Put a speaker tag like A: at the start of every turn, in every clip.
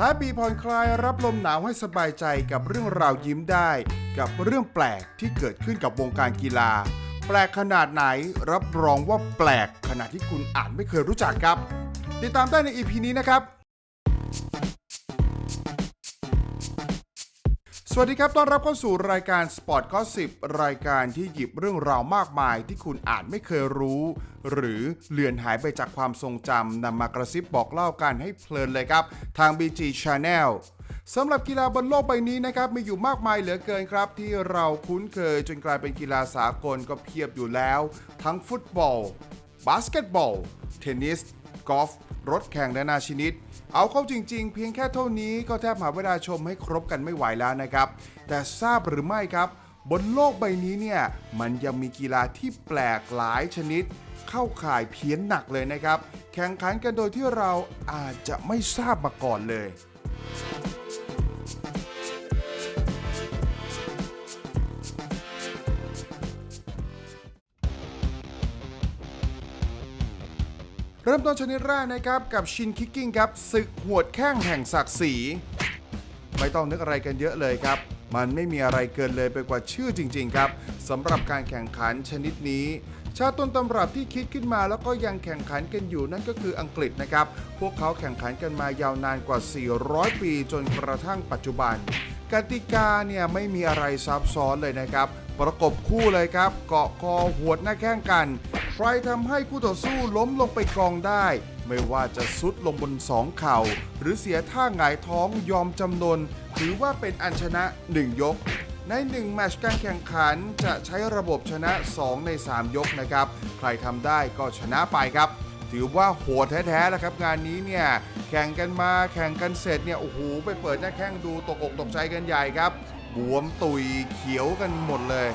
A: ท้ายปีผ่อนคลายรับลมหนาวให้สบายใจกับเรื่องราวยิ้มได้ กับเรื่องแปลกที่เกิดขึ้นกับวงการกีฬา แปลกขนาดไหนรับรองว่าแปลกขนาดที่คุณอ่านไม่เคยรู้จักครับ ติดตามได้ในอีพีนี้นะครับ วัสดีครับ ต้อนรับเข้าสู่รายการ Sport Gossip รายการที่หยิบเรื่องราวมากมายที่คุณอาจไม่เคยรู้ หรือเลือนหายไปจากความทรงจำนำมากระซิบบอกเล่ากันให้เพลินเลยครับ ทาง BG Channel สำหรับกีฬาบนโลกใบนี้นะครับมีอยู่มากมายเหลือเกินครับ ที่เราคุ้นเคยจนกลายเป็นกีฬาสากลก็เพียบอยู่แล้ว ทั้งฟุตบอล บาสเกตบอล เทนนิส กอล์ฟ รถแข่งนานาชนิด เอาเข้าจริงๆ เพียงแค่เท่านี้ก็แทบหาเวลาชมให้ครบกันไม่ไหวแล้วนะครับ แต่ทราบหรือไม่ครับ บนโลกใบนี้เนี่ยมันยังมีกีฬาที่แปลกหลายชนิด เข้าข่ายเพี้ยนหนักเลยนะครับ แข่งขันกันโดยที่เราอาจจะไม่ทราบมาก่อนเลย เริ่มต้นชนิดแรกนะครับกับชินคิกกิ้งครับศึกหวดแข้งแห่งศักดิ์ศรีไม่ต้องนึกอะไรกันเยอะเลยครับ มันไม่มีอะไรเกินเลยไปกว่าชื่อจริง ๆ ครับสำหรับการแข่งขันชนิดนี้ ชาติต้นตำรับที่คิดขึ้นมาแล้วก็ยังแข่งขันกันอยู่นั่นก็คืออังกฤษนะครับ พวกเขาแข่งขันกันมายาวนานกว่า 400 ปีจนกระทั่งปัจจุบัน กติกาเนี่ยไม่มีอะไรซับซ้อนเลยนะครับ ประกบคู่เลยครับ เกาะคอหวดหน้าแข้งกัน ใครทำให้คู่ต่อสู้ล้มลงไปกองได้ ไม่ว่าจะซุดลงบนสองเข่า หรือเสียท่าหงายท้องยอมจำนน ถือว่าเป็นอันชนะ 1 ยก ใน 1 แมตช์การแข่งขันจะใช้ระบบชนะ 2 ใน 3 ยกนะครับ ใครทำได้ก็ชนะไปครับถือว่าโหดแท้ๆแล้วครับงานนี้เนี่ยแข่งกันมาแข่งกันเสร็จเนี่ยโอ้โหไปเปิดหน้าแข้งดูตกอกตกใจกันใหญ่ครับ บวมตุยเขียวกันหมดเลย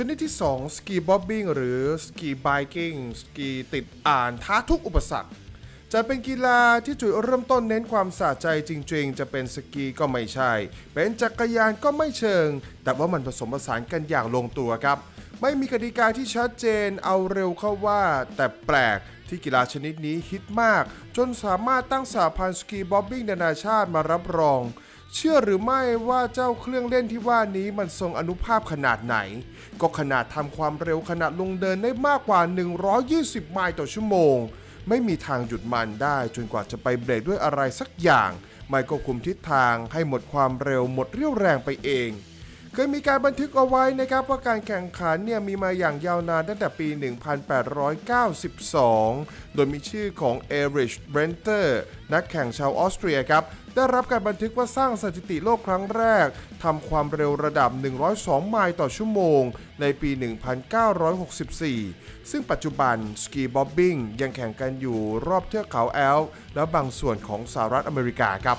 A: ชนิดที่ 2 สกีบ๊อบบิ้งหรือสกีไบกิ้งสกีติดอ่านท้าทุกอุปสรรค จะเป็นกีฬาที่จุดเริ่มต้นเน้นความสะใจจริง ๆ จะเป็นสกีก็ไม่ใช่ เป็นจักรยานก็ไม่เชิง แต่ว่ามันผสมผสานกันอย่างลงตัวครับ ไม่มีกติกาที่ชัดเจนเอาเร็วเข้าว่า แต่แปลกที่กีฬาชนิดนี้ฮิตมาก จนสามารถตั้งสาพันธ์สกีบ๊อบบิ้งนานาชาติมารับรอง เชื่อหรือไม่ว่าเจ้าเครื่องเล่นที่ว่านี้มันทรงอนุภาพขนาดไหน ก็ขนาดทำความเร็วขนาดลงเดินได้มากกว่า 120 ไมล์ต่อชั่วโมง ไม่มีทางหยุดมันได้จนกว่าจะไปเบรกด้วยอะไรสักอย่าง ไม่ก็คุมทิศทางให้หมดความเร็วหมดเรี่ยวแรงไปเอง เคยมีการบันทึกเอาไว้นะครับว่าการแข่งขันเนี่ยมีมาอย่างยาวนานตั้งแต่ปี 1892 โดยมีชื่อของเอริชเบรนเตอร์นักแข่งชาวออสเตรียครับ ได้รับการบันทึกว่าสร้างสถิติโลกครั้งแรกทำความเร็วระดับ 102 ไมล์ต่อชั่วโมง ในปี 1964 ซึ่งปัจจุบันสกีบ๊อบบิ้งยังแข่งกันอยู่รอบเทือกเขาแอลป์และบางส่วนของสหรัฐอเมริกาครับ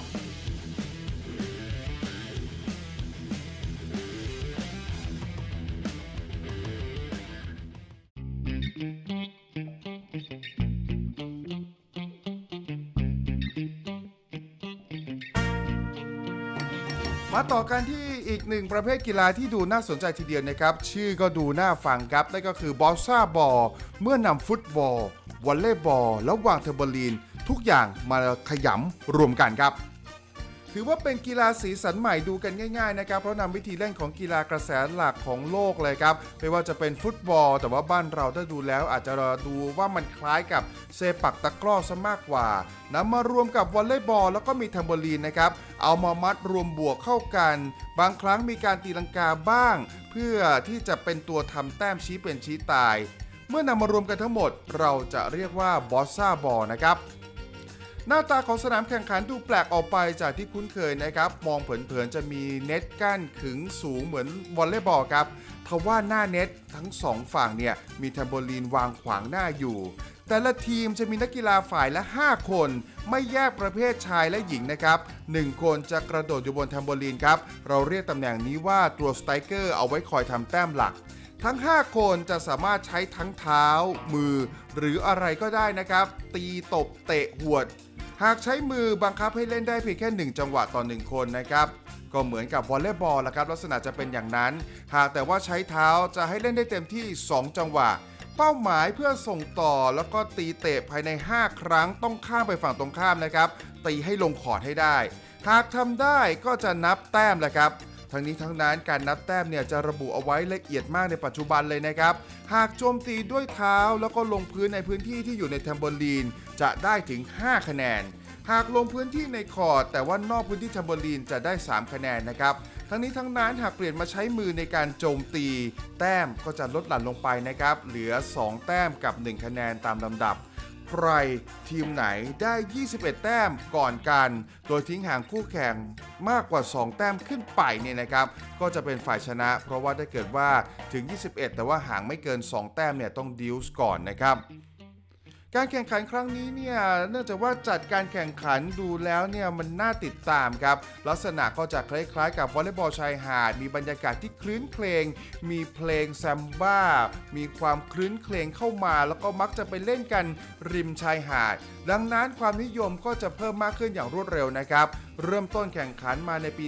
A: มาต่อกันที่อีกหนึ่งประเภทกีฬาที่ดูน่าสนใจทีเดียวนะครับ ชื่อก็ดูน่าฟังครับ นั่นก็คือบอลซ่าบอลเมื่อนำฟุตบอลวอลเลย์บอล และววางเทอร์โบลีน ทุกอย่างมาขยำรวมกันครับ ถือว่าเป็นกีฬาสีสันใหม่ดูกันง่ายๆนะครับเพราะนำวิธีเล่นของกีฬากระแสหลักของโลกเลยครับไม่ว่าจะเป็นฟุตบอล แต่ว่าบ้านเราถ้าดูแล้วอาจจะดูว่ามันคล้ายกับเซปักตะกร้อซะมากกว่านำมารวมกับวอลเลย์บอลแล้วก็มีแทมโบลีนนะครับเอามามัดรวมบวกเข้ากัน บางครั้งมีการตีลังกาบ้าง เพื่อที่จะเป็นตัวทำแต้มชี้เป็นชี้ตาย เมื่อนำมารวมกันทั้งหมด เราจะเรียกว่าบอสซาบอลนะครับ หน้าตาของสนามแข่งขันดูแปลกออกไปจากที่คุ้นเคยนะครับ มองเผินๆจะมีเน็ตกั้นขึงสูงเหมือนวอลเลย์บอลครับทว่าหน้าเน็ตทั้งสองฝั่งเนี่ยมีแทมโบลีนวางขวางหน้าอยู่ แต่ละทีมจะมีนักกีฬาฝ่ายละ 5 คน ไม่แยกประเภทชายและหญิงนะครับ 1 คนจะกระโดดอยู่บนแทมโบลีนครับ เราเรียกตำแหน่งนี้ว่าตัวสไตรเกอร์เอาไว้คอยทำแต้มหลักทั้ง 5 คนจะสามารถใช้ทั้งเท้า มือ หรืออะไรก็ได้นะครับ ตีตบเตะหวด หากใช้มือบังคับให้เล่นได้เพียงแค่ 1 จังหวะต่อ 1 คนนะครับก็เหมือนกับวอลเลย์บอลละครับลักษณะจะเป็นอย่างนั้น หากแต่ว่าใช้เท้าจะให้เล่นได้เต็มที่ 2 จังหวะ เป้าหมายเพื่อส่งต่อแล้วก็ตีเตะภายใน 5 ครั้งต้องข้ามไปฝั่งตรงข้ามนะครับตีให้ลงขอดให้ได้ หากทำได้ก็จะนับแต้มแหละครับ ทั้งนี้ทั้งนั้นการนับแต้มเนี่ยจะระบุเอาไว้ละเอียดมากในปัจจุบันเลยนะครับ หากโจมตีด้วยเท้าแล้วก็ลงพื้นในพื้นที่ที่อยู่ในแทมโบลีน จะได้ถึง 5 คะแนน หากลงพื้นที่ในคอร์ดแต่ว่านอกพื้นที่แทมโบลีนจะได้ 3 คะแนนนะครับทั้งนี้ทั้งนั้นหากเปลี่ยนมาใช้มือในการโจมตี แต้มก็จะลดหลั่นลงไปนะครับ เหลือ 2 แต้มกับ 1 คะแนนตามลำดับ ใครทีมไหนได้ 21 แต้มก่อนกัน โดยทิ้งห่างคู่แข่งมากกว่า 2 แต้มขึ้นไปเนี่ยนะครับ ก็จะเป็นฝ่ายชนะ เพราะว่าถ้าเกิดว่าถึง 21 แต่ว่าห่างไม่เกิน 2 แต้มเนี่ยต้องดิวส์ก่อนนะครับ การแข่งขันครั้งนี้เนี่ยเนื่องจากว่าจัดการแข่งขันดูแล้วเนี่ยมันน่าติดตามครับลักษณะก็จะคล้ายๆ กับวอลเลย์บอลชายหาด มีบรรยากาศที่คลื้นเครงมีเพลงแซมบ้า มีความคลื้นเครงเข้ามา แล้วก็มักจะไปเล่นกันริมชายหาด ดังนั้นความนิยมก็จะเพิ่มมากขึ้นอย่างรวดเร็วนะครับ เริ่มต้นแข่งขันมาในปี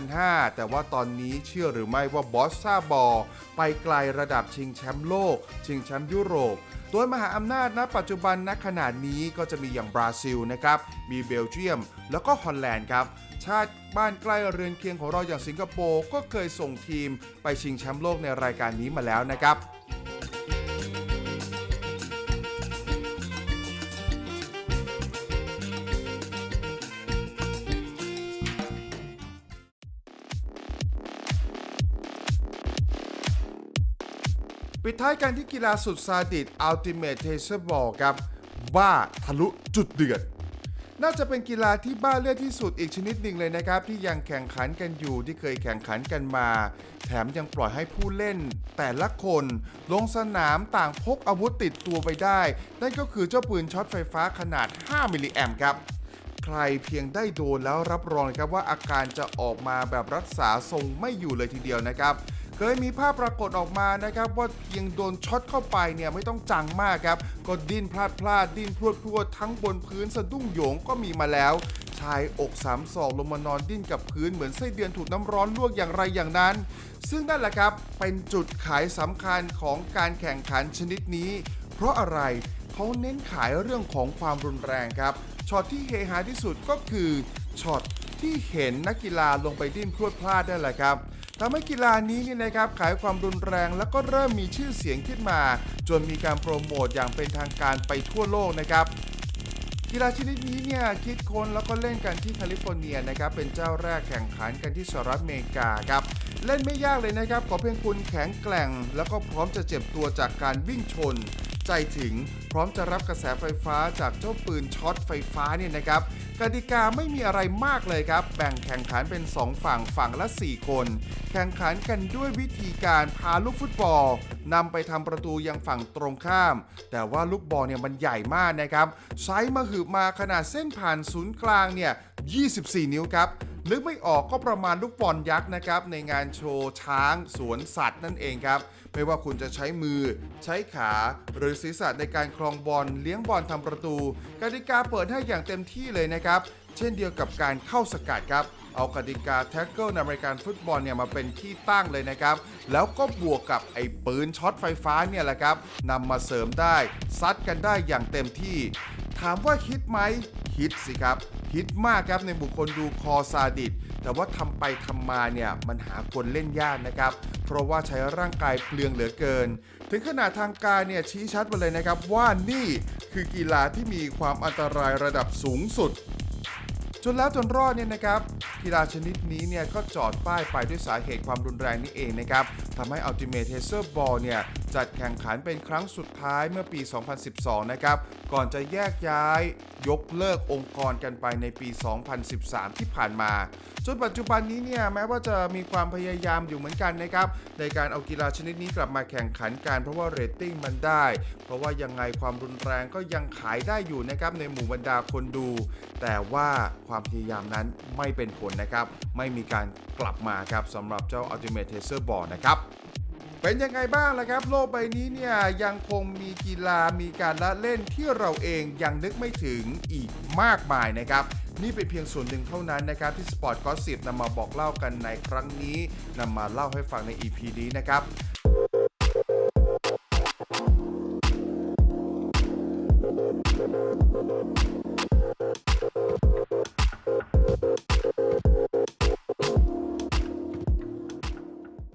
A: 2005 แต่ว่าตอนนี้เชื่อหรือไม่ว่าบอสซาบอลไปไกลระดับชิงแชมป์โลก ชิงแชมป์ยุโรป โดยมหาอำนาจณปัจจุบันณขนาดนี้ก็จะมีอย่างบราซิลนะครับ มีเบลเยียม แล้วก็ฮอลแลนด์ครับชาติบ้านใกล้เรือนเคียงของเราอย่างสิงคโปร์ก็เคยส่งทีมไปชิงแชมป์โลกในรายการนี้มาแล้วนะครับ ปิดท้ายกันที่กีฬาสุดซาดิส Ultimate Taser Ball ครับ บ้าทะลุจุดเดือด น่าจะเป็นกีฬาที่บ้าเลือดที่สุดอีกชนิดหนึ่งเลยนะครับ ที่ยังแข่งขันกันอยู่ที่เคยแข่งขันกันมา แถมยังปล่อยให้ผู้เล่น แต่ละคนลงสนามต่างพกอาวุธติดตัวไปได้ นั่นก็คือเจ้าปืนช็อตไฟฟ้าขนาด 5 มิลลิแอมป์ครับใครเพียงได้โดนแล้วรับรองครับว่าอาการจะออกมาแบบรักษาทรงไม่อยู่เลยทีเดียวนะครับ เคยมีภาพปรากฏออกมานะครับว่าเพียงโดนช็อตเข้าไปเนี่ยไม่ต้องจังมากครับก็ดิ้นพลาดพลาดดิ้นพรวดพรวดทั้งบนพื้นสะดุ้งโหยงก็มีมาแล้ว ชายอกสามศอกลงมานอนดิ้นกับพื้นเหมือนไส้เดือนถูกน้ำร้อนลวกอย่างไรอย่างนั้น ซึ่งนั่นแหละครับเป็นจุดขายสำคัญของการแข่งขันชนิดนี้ เพราะอะไรเขาเน้นขายเรื่องของความรุนแรงครับช็อตที่เฮฮาที่สุดก็คือช็อตที่เห็นนักกีฬาลงไปดิ้นพรวดพลาดได้แหละครับ ทำให้กีฬานี้นี่นะครับขายความรุนแรงแล้วก็เริ่มมีชื่อเสียงขึ้นมา จนมีการโปรโมทอย่างเป็นทางการไปทั่วโลกนะครับกีฬาชนิดนี้เนี่ยคิดค้นแล้วก็เล่นกันที่แคลิฟอร์เนียนะครับเป็นเจ้าแรกแข่งขันกันที่สหรัฐอเมริกาครับเล่นไม่ยากเลยนะครับขอเพียงคุณแข็งแกร่ง แล้วก็พร้อมจะเจ็บตัวจากการวิ่งชน ใจถึงพร้อมจะรับกระแสไฟฟ้าจากเจ้าปืนช็อตไฟฟ้าเนี่ยนะครับกติกาไม่มีอะไรมากเลยครับ แบ่งแข่งขันเป็น 2 ฝั่งฝั่งละ 4 คน แข่งขันกันด้วยวิธีการพาลูกฟุตบอลนำไปทำประตูยังฝั่งตรงข้าม แต่ว่าลูกบอลเนี่ยมันใหญ่มากนะครับไซส์มาหืบมาขนาดเส้นผ่านศูนย์กลางเนี่ย 24 นิ้วครับนึกไม่ออกก็ประมาณลูกบอลยักษ์นะครับในงานโชว์ช้างสวนสัตว์นั่นเองครับ ไม่ว่าคุณจะใช้มือ ใช้ขา หรือศีรษะในการคลองบอลเลี้ยงบอลทำประตู กติกาเปิดให้อย่างเต็มที่เลยนะครับ เช่นเดียวกับการเข้าสกัดครับเอากติกาแท็กเกิลในอเมริกันฟุตบอลเนี่ยมาเป็นที่ตั้งเลยนะครับ แล้วก็บวกกับไอ้ปืนช็อตไฟฟ้าเนี่ยแหละครับนำมาเสริมได้ ซัดกันได้อย่างเต็มที่ ถามว่าฮิตไหมฮิตสิครับ ฮิตมากครับในบุคคลดูคอซาดิสแต่ว่าทำไปทำมาเนี่ยมันหาคนเล่นยากนะครับ เพราะว่าใช้ร่างกายเปลืองเหลือเกิน ถึงขนาดทางการเนี่ยชี้ชัดมาเลยนะครับ ว่านี่คือกีฬาที่มีความอันตรายระดับสูงสุด จนแล้วจนรอดเนี่ยนะครับกีฬาชนิดนี้เนี่ยก็จอดป้ายไปด้วยสาเหตุความรุนแรงนี่เองนะครับ ทำให้ Ultimate Taser Ball เนี่ย จัดแข่งขันเป็นครั้งสุดท้ายเมื่อปี 2012 นะครับ ก่อนจะแยกย้าย ยกเลิกองค์กรกันไปในปี 2013 ที่ผ่านมา จนปัจจุบันนี้เนี่ย แม้ว่าจะมีความพยายามอยู่เหมือนกันนะครับ ในการเอากีฬาชนิดนี้กลับมาแข่งขันกันเพราะว่าเรตติ้งมันได้ เพราะว่ายังไงความรุนแรงก็ยังขายได้อยู่นะครับในหมู่บรรดาคนดู แต่ว่าความพยายามนั้นไม่เป็นผลนะครับ ไม่มีการกลับมาครับสำหรับเจ้า Ultimate Taser Ball นะครับ เป็นยังไงบ้างล่ะครับ โลกใบนี้เนี่ยยังคงมีกีฬามีการละเล่นที่เราเองยังนึกไม่ถึงอีกมากมายนะครับ นี่เป็นเพียงส่วนหนึ่งเท่านั้นนะครับ ที่ Sport Gossip นำมาบอกเล่ากันในครั้งนี้นำมาเล่าให้ฟังใน EP นี้นะครับ